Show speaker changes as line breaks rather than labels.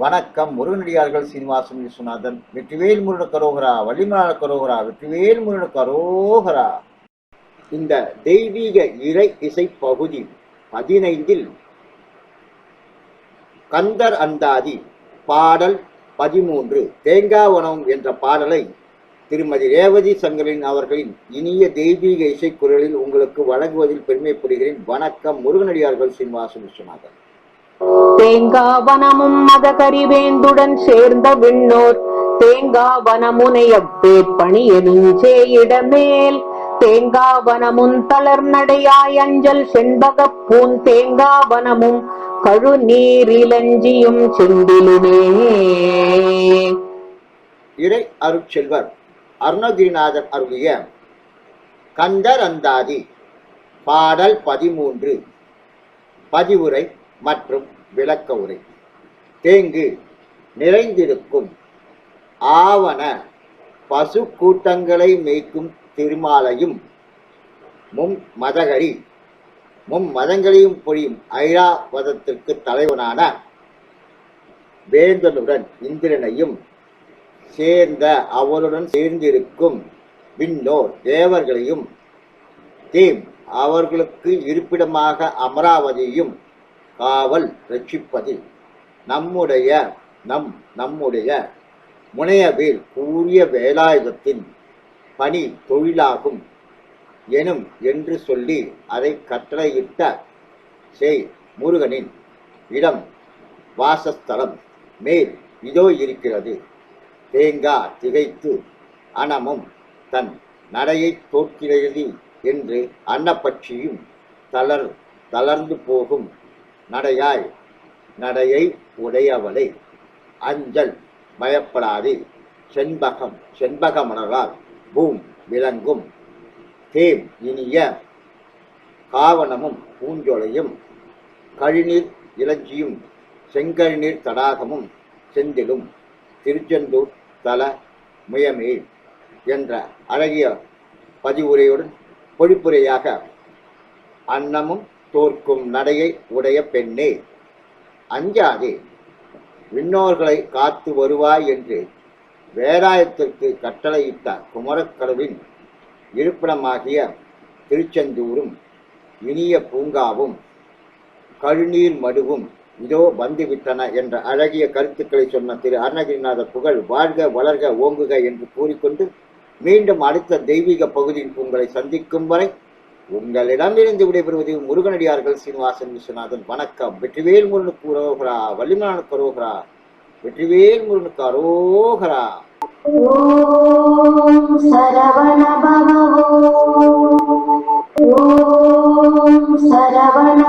வணக்கம் முருகனடியார்கள் சீனிவாசன் விஸ்வநாதன் வெற்றிவேல் முருட கரோகரா வள்ளிமலாள கரோகரா வெற்றிவேல் முருட கரோகரா. இந்த தெய்வீக இறை இசை பகுதி பதினைந்தில் கந்தர் அந்தாதி பாடல் பதிமூன்று தேங்காவனம் என்ற பாடலை திருமதி ரேவதி சங்கரின் அவர்களின் இனிய தெய்வீக இசைக்குரலில் உங்களுக்கு வழங்குவதில் பெருமைப்படுகிறேன். வணக்கம் முருகனடியார்கள் சீனிவாசன் விஸ்வநாதன்.
தேங்காவனமும் மதகரிவேந்துடன் சேர்ந்த விண்ணோர். தேங்காவனமுனையப்பேற்பணி பணியெனுஞ்சே இடமேல். தேங்காவனமும் தளர் நடையாய் அஞ்சல் செண்பகப் பூன் தேங்காவனமும் கழுநீரிலஞ்சியும் செந்திலுமே.
இறை அருட்செல்வர் அருணகிரிநாதர் அருளிய கந்தர் அந்தாதி பாடல் பதிமூன்று. பதிவுரை மற்றும் விளக்க உரை. தேங்கு நிறைந்திருக்கும். ஆவண பசு கூட்டங்களை மேய்க்கும் திருமாலையும் மும் மதகரி மும் மதங்களையும் பொழியும் ஐராவதத்திற்கு தலைவனான வேந்தனுடன் இந்திரனையும் சேர்ந்த அவருடன் சேர்ந்திருக்கும் விண்ணோர் தேவர்களையும் தீம் அவர்களுக்கு இருப்பிடமாக அமராவதியும் காவல் ரட்சிப்பதில் நம்முடைய நம் நம்முடைய முனையவேல் கூறிய வேலாயுதத்தின் பணி தொழிலாகும் எனும் என்று சொல்லி அதை கட்டளையிட்ட செய் முருகனின் இடம் வாசஸ்தலம் மேல் இதோ இருக்கிறது. தேங்கா திகைத்து அனமும் தன் நடையை தோற்கிறது என்று அன்னப்பட்சியும் தளர் தளர்ந்து போகும் நடையாய் நடையை உடையவளை. அஞ்சல் பயப்படாதே. செண்பகம் செண்பகமணரால் பூம் விளங்கும். தேம் இனிய காவனமும் பூஞ்சொலையும். கழிநீர் இளஞ்சியும் செங்கழிநீர் தடாகமும் செந்திலும். திருச்செந்தூர் தல முயமே என்ற அழகிய பதிவுரையுடன் பொழிப்புரையாக அன்னமும் தோற்கும் நடையை உடைய பெண்ணே அஞ்சாதே விண்ணோர்களை காத்து வருவாய் என்று வேதாயத்திற்கு கட்டளையிட்ட குமரக்கடவின் இருப்பிடமாகிய திருச்செந்தூரும் இனிய பூங்காவும் கழுநீர் மடுவும் இதோ வந்துவிட்டன என்ற அழகிய கருத்துக்களை சொன்ன திரு அருணகிரிநாதர் புகழ் வாழ்க வளர்க ஓங்குக என்று கூறிக்கொண்டு மீண்டும் அடுத்த தெய்வீக பகுதியில் உங்களை சந்திக்கும் வரை உங்களிடமிருந்து விடைபெறுவது முருகனடியார்கள் சீனிவாசன் விஸ்வநாதன். வணக்கம். வெற்றிவேல் முருகனுக்கு உரோகரா வள்ளிமனானுக்கு அரோகரா வெற்றிவேல் முருகனுக்கு அரோகரா?
ஓம் சரவண பவோ ஓம் சரவண